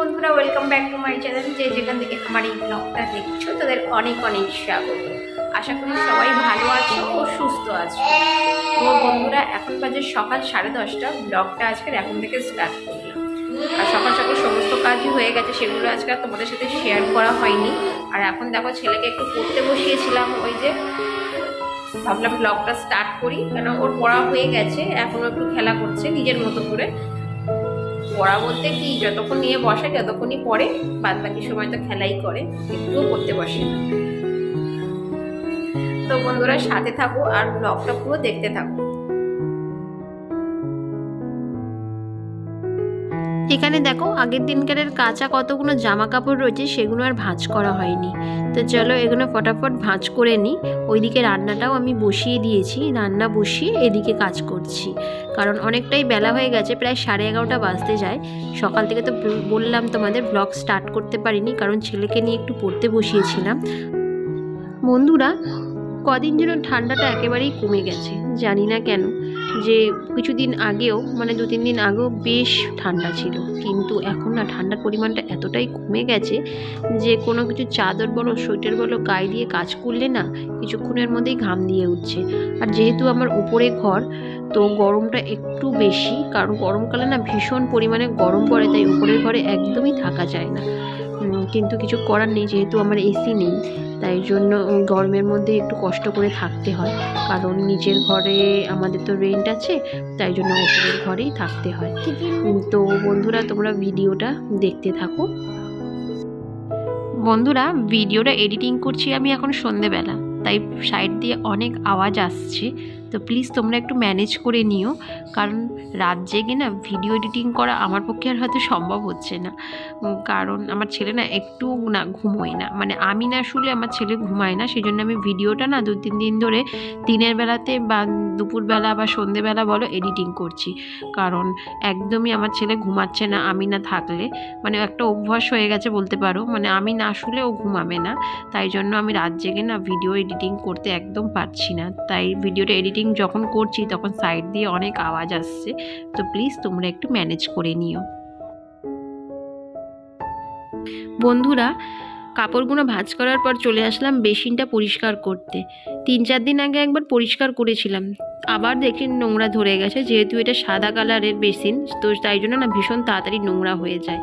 বন্ধুরা welcome back to my channel যে যেখান থেকে আমার এই ব্লগটা দেখছ, তাদের অনেক অনেক স্বাগত। আশা করি সবাই ভালো আছো ও সুস্থ আছো। তো বন্ধুরা, এখন বাজে সকাল সাড়ে দশটা। ব্লগটা আজকের এখন থেকে স্টার্ট করলাম। আর সকাল সকাল সমস্ত কাজই হয়ে গেছে, সেগুলো আজকে তোমাদের সাথে শেয়ার করা হয়নি। আর এখন দেখো, ছেলেকে একটু পড়তে বসিয়েছিলাম, ওই যে ভাবলাম ব্লগটা স্টার্ট করি। কেন ওর পড়া হয়ে গেছে এখনও একটু খেলা করছে নিজের মতো করে। পড়া বলতে কি, যতক্ষণ নিয়ে বসে ততক্ষণই পড়ে বাদ বাকি সময় তো খেলাই করে, একটুও পড়তে বসে না। তো বন্ধুরা, সাথে থাকো আর ব্লগটা পুরো দেখতে থাকো। এখানে দেখো, আগের দিনকারের কাঁচা কতগুলো জামা কাপড় রয়েছে, সেগুলো আর ভাঁজ করা হয়নি। তো চলো এগুলো ফটাফট ভাঁজ করে নিই ওইদিকে রান্নাটাও আমি বসিয়ে দিয়েছি, রান্না বসিয়ে এদিকে কাজ করছি। কারণ অনেকটাই বেলা হয়ে গেছে, প্রায় সাড়ে এগারোটা বাজতে যায়। সকাল থেকে তো বল- বললাম তোমাদের ব্লগ স্টার্ট করতে পারিনি, কারণ ছেলেকে নিয়ে একটু পড়তে বসিয়েছিলাম। বন্ধুরা, কদিন যেন ঠান্ডাটা একেবারেই কমে গেছে, জানি না কেন যে কিছুদিন আগেও মানে দু তিন দিন আগেও বেশ ঠান্ডা ছিল। কিন্তু এখন না ঠান্ডার পরিমাণটা এতটাই কমে গেছে যে কোনো কিছু চাদর বলো, সোয়েটার বলো, গায়ে দিয়ে কাজ করলে না কিছুক্ষণের মধ্যেই ঘাম দিয়ে উঠছে। আর যেহেতু আমার উপরে ঘর তো গরমটা একটু বেশি, কারণ গরমকালে না ভীষণ পরিমাণে গরম পড়ে, তাই উপরের ঘরে একদমই থাকা যায় না। কিন্তু কিছু করার নেই, যেহেতু আমার এসি নেই, তাই জন্য গরমের মধ্যে একটু কষ্ট করে থাকতে হয়। কারণ নিচের ঘরে আমাদের তো রেন্ট আছে, তাই জন্য উপরের ঘরেই থাকতে হয়। তো বন্ধুরা, তোমরা ভিডিওটা দেখতে থাকো। বন্ধুরা, ভিডিওটা এডিটিং করছি আমি এখন সন্ধেবেলা, তাই সাইড দিয়ে অনেক আওয়াজ আসছে। তো প্লিজ তোমরা একটু ম্যানেজ করে নিও। কারণ রাত জেগে না ভিডিও এডিটিং করা আমার পক্ষে আর হয়তো সম্ভব হচ্ছে না। কারণ আমার ছেলে না একটু না ঘুমোয় না। মানে আমি না শুলে আমার ছেলে ঘুমায় না। সেই জন্য আমি ভিডিওটা না দু তিন দিন ধরে দিনের বেলাতে বা দুপুরবেলা বা সন্ধেবেলা বলো এডিটিং করছি। কারণ একদমই আমার ছেলে ঘুমাচ্ছে না আমি না থাকলে। মানে একটা অভ্যাস হয়ে গেছে বলতে পারো। মানে আমি না শুলে ও ঘুমাবে না। তাই জন্য আমি রাত জেগে না ভিডিও এডিটিং করতে একদম পারছি না। তাই ভিডিওটা এডিটিং যখন করছি, তখন সাইড দিয়ে অনেক আওয়াজ আসছে। তো প্লিজ তোমরা একটু ম্যানেজ করে নিও। বন্ধুরা কাপড়গুলো ভাঁজ করার পর চলে আসলাম বেসিনটা পরিষ্কার করতে। তিন চার দিন আগে একবার পরিষ্কার করেছিলাম। আবার দেখি নোংরা ধরে গেছে, যেহেতু এটা সাদা কালারের বেসিন, তো তাই জন্য না ভীষণ তাড়াতাড়ি নোংরা হয়ে যায়।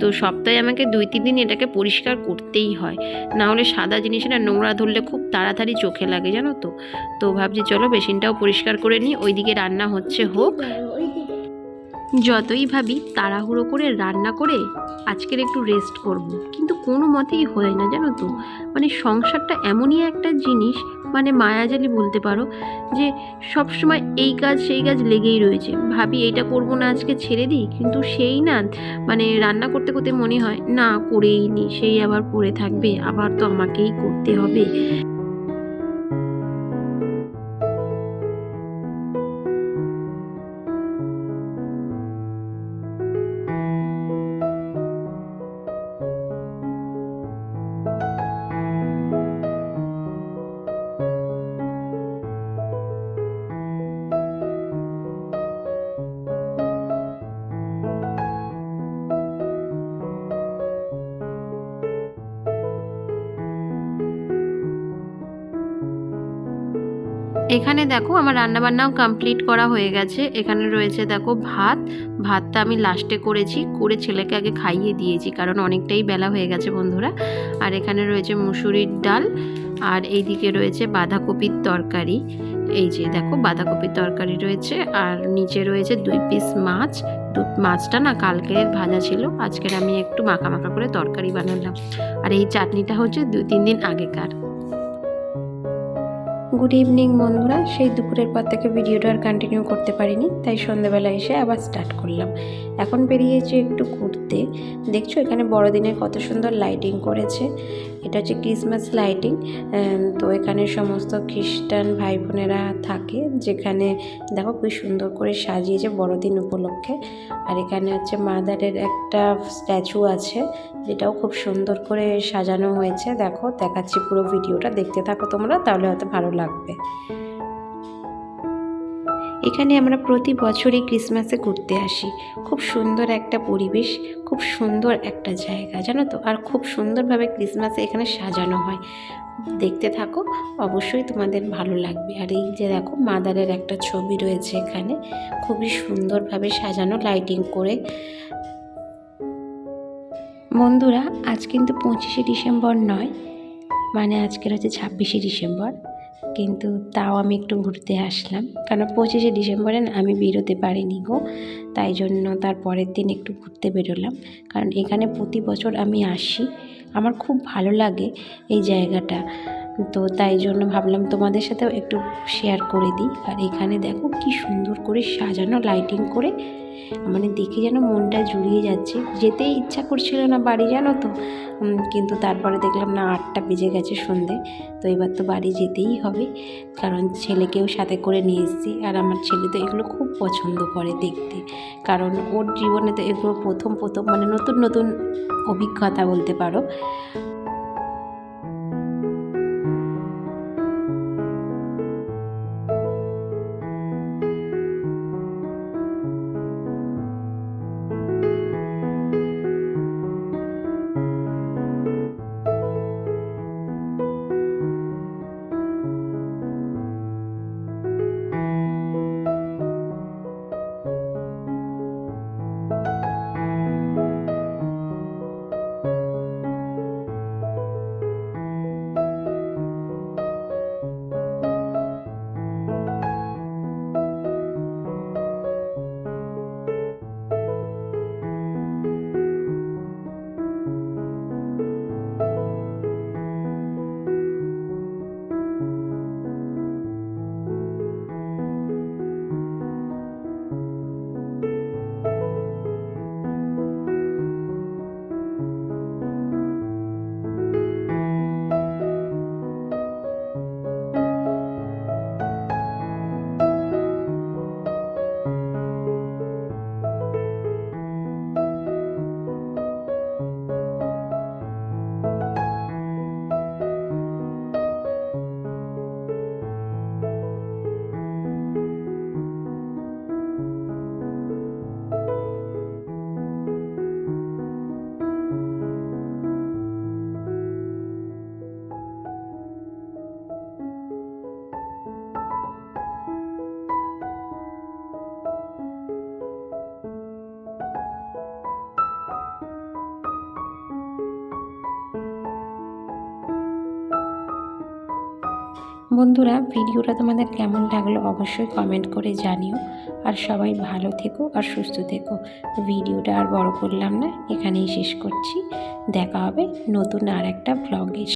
তো সপ্তাহে আমাকে দুই তিন দিন এটাকে পরিষ্কার করতেই হয়। না হলে সাদা জিনিসে না নোংরা ধরলে খুব তাড়াতাড়ি চোখে লাগে, জানো তো? তো ভাবছি চলো বেসিনটাও পরিষ্কার করে নিই, ওইদিকে রান্না হচ্ছে হোক। যতই ভাবি তাড়াহুড়ো করে রান্না করে আজকের একটু রেস্ট করব। কিন্তু কোনো মতেই হয় না, জানো তো? মানে সংসারটা এমনই একটা জিনিস মানে মায়াজালি বলতে পারো, যে সব সময় এই কাজ সেই কাজ লেগেই রয়েছে। ভাবি, এইটা করব না, আজকে ছেড়ে দিই? কিন্তু সেই না মানে রান্না করতে করতে মনে হয়, না, করেই নি, সেই আবার পড়ে থাকবে, আবার তো আমাকেই করতে হবে। এখানে দেখো আমার রান্নাবান্নাও কমপ্লিট করা হয়ে গেছে। এখানে রয়েছে দেখো ভাত। ভাতটা আমি লাস্টে করেছি, করে ছেলেকে আগে খাইয়ে দিয়েছি, কারণ অনেকটাই বেলা হয়ে গেছে বন্ধুরা। আর এখানে রয়েছে মুসুরির ডাল, আর এইদিকে রয়েছে বাঁধাকপির তরকারি। এই যে দেখো বাঁধাকপির তরকারি রয়েছে, আর নিচে রয়েছে দুই পিস মাছ। মাছটা না কালকের ভাজা ছিল, আজকের আমি একটু মাখা মাখা করে তরকারি বানালাম। আর এই চাটনিটা হচ্ছে দু, তিন দিন আগেকার। গুড ইভিনিং বন্ধুরা। সেই দুপুরের পর থেকে ভিডিওটা আর কন্টিনিউ করতে পারিনি, তাই সন্ধ্যেবেলা এসে আবার স্টার্ট করলাম। এখন বেরিয়েছি একটু ঘুরতে। দেখছ, এখানে বড়দিনের কত সুন্দর লাইটিং করেছে। এটা হচ্ছে ক্রিসমাস লাইটিং তো এখানে সমস্ত খ্রিস্টান ভাই বোনেরা থাকে, যেখানে দেখো খুব সুন্দর করে সাজিয়েছে বড়দিন উপলক্ষে। আর এখানে হচ্ছে মাদারের একটা স্ট্যাচু আছে, যেটাও খুব সুন্দর করে সাজানো হয়েছে। দেখো, দেখাচ্ছি পুরো ভিডিওটা। দেখতে থাকো তোমরা, তাহলে হয়তো ভালো লাগবে। এখানে আমরা প্রতি বছরই ক্রিসমাসে ঘুরতে আসি। খুব সুন্দর একটা পরিবেশ, খুব সুন্দর একটা জায়গা, জানো তো? আর খুব সুন্দরভাবে ক্রিসমাসে এখানে সাজানো হয়। দেখতে থাকো, অবশ্যই তোমাদের ভালো লাগবে। আর এই যে দেখো, মাদারের একটা ছবি রয়েছে এখানে। খুবই সুন্দরভাবে সাজানো লাইটিং করে। বন্ধুরা, আজ কিন্তু পঁচিশে ডিসেম্বর নয় মানে আজকের হচ্ছে ছাব্বিশে ডিসেম্বর। কিন্তু তাও আমি একটু ঘুরতে আসলাম। কারণ পঁচিশে ডিসেম্বরে আমি বেরোতে পারিনি গো। তাই জন্য তার পরের দিন একটু ঘুরতে বেরোলাম। কারণ এখানে প্রতি বছর আমি আসি। আমার খুব ভালো লাগে এই জায়গাটা। তো তাই জন্য ভাবলাম তোমাদের সাথেও একটু শেয়ার করে দিই। আর এখানে দেখো কি সুন্দর করে সাজানো লাইটিং করে মানে দেখে যেন মনটা জুড়িয়ে যাচ্ছে। যেতেই ইচ্ছা করছিল না বাড়ি, জানো তো? কিন্তু তারপরে দেখলাম না আটটা বেজে গেছে সন্ধে। তো এবার তো বাড়ি যেতেই হবে। কারণ ছেলেকেও সাথে করে নিয়ে এসেছি। আর আমার ছেলে তো এগুলো খুব পছন্দ করে দেখতে। কারণ ওর জীবনে তো এগুলো প্রথম প্রথম মানে নতুন নতুন অভিজ্ঞতা বলতে পারো। বন্ধুরা, ভিডিওটা তোমাদের কেমন লাগল অবশ্যই কমেন্ট করে জানিও। আর সবাই ভালো থেকো আর সুস্থ থেকো। ভিডিওটা আর বড় করলাম না, এখানেই শেষ করছি। দেখা হবে নতুন আর একটা ব্লগে